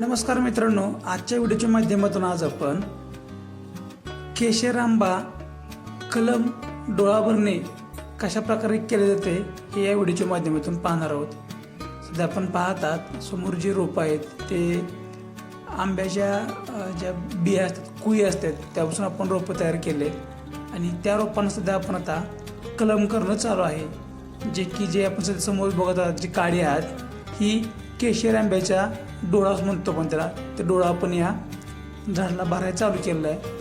नमस्कार मित्रांनो आजच्या व्हिडिओच्या माध्यमातून आज आपण केशर आंबा कलम डोळा भरणे कशा प्रकारे केले जाते हे या व्हिडिओच्या माध्यमातून पाहणार आहोत. सध्या आपण पाहतात समोर जे रोपं आहेत ते आंब्याच्या ज्या बिया असतात कुई असतात त्यापासून आपण रोपं तयार केले. आणि त्या रोपांना सध्या आपण आता कलम करणं चालू आहे. जे की जे आपण सध्या समोर बघत आहात जी काडी आहात ही केशर आंब्याच्या डोळा म्हणतो पण त्याला. ते डोळा आपण या झाडाला भरायला चालू केलेला आहे.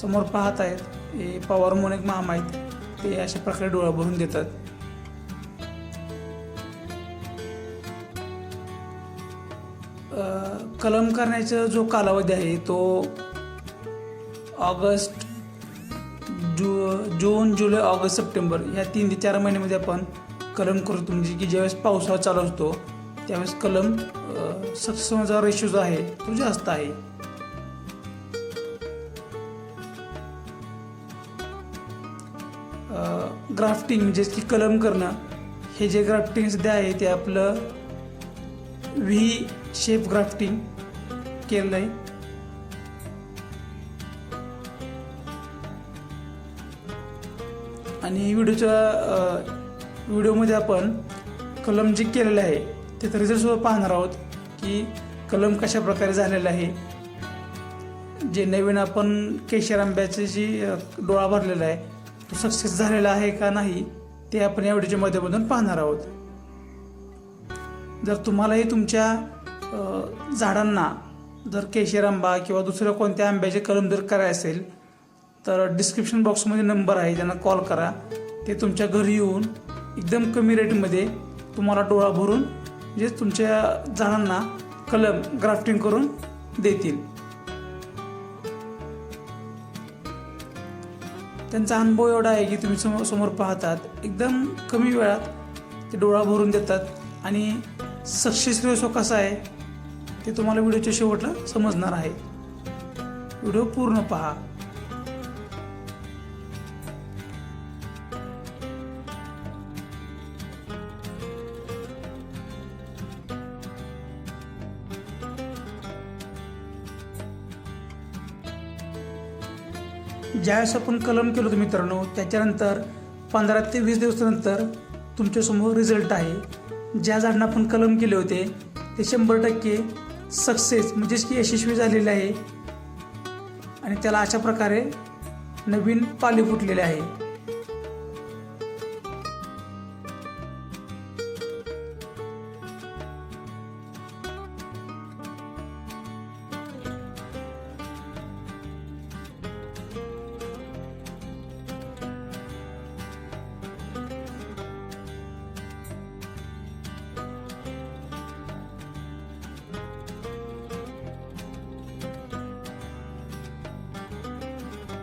समोर पाहत आहेत. हे पवार म्हणून एक मामा आहेत. ते अशा प्रकारे डोळा भरून देतात. कलम करण्याचा जो कालावधी आहे तो ऑगस्ट जु जून जुलै ऑगस्ट सप्टेंबर या तीन ते चार महिन्यामध्ये आपण कलम करतो. म्हणजे की ज्यावेळेस पावसाळा चालू असतो त्यावेळेस कलम सक्सेसचा रेशो जो आहे तो जास्त आहे. ग्राफ्टिंग म्हणजे की कलम करणं हे जे ग्राफ्टिंग सध्या आहे ते आपलं व्ही शेप ग्राफ्टिंग केलं आहे. आणि व्हिडिओच्या व्हिडिओमध्ये आपण कलम जे केलेलं आहे त्याचा रिझल्टसुद्धा पाहणार आहोत की कलम कशा प्रकारे झालेला आहे. जे नवीन आपण केशर आंब्याचे जी डोळा भरलेला आहे तो सक्सेस झालेला आहे का नाही ते आपण या व्हिडिओच्या माध्यमातून पाहणार आहोत. जर तुम्हालाही तुमच्या झाडांना जर केशर आंबा किंवा दुसऱ्या कोणत्या आंब्याचे कलम जर करायचं असेल तर डिस्क्रिप्शन बॉक्समध्ये नंबर आहे त्यांना कॉल करा. ते तुमच्या घरी येऊन एकदम कमी रेटमध्ये तुम्हाला डोळा भरून जे तुमच्या झाडांना कलम ग्राफ्टिंग करून देतील. त्यांचा अनुभव एवढा आहे की तुम्ही समोर समोर पाहतात एकदम कमी वेळात ते डोळा भरून देतात. आणि सक्सेस रेसो कसा आहे ते तुम्हाला व्हिडिओच्या शेवटला समजणार आहे. व्हिडिओ पूर्ण पहा. ज्यावेळेस आपण कलम केलो होतं मित्रांनो त्याच्यानंतर पंधरा ते वीस दिवसानंतर तुमच्यासमोर रिझल्ट आहे. ज्या झाडांना आपण कलम केले होते ते शंभर टक्के सक्सेस म्हणजेच की यशस्वी झालेले आहे. आणि त्याला अशा प्रकारे नवीन पाली फुटलेले आहे.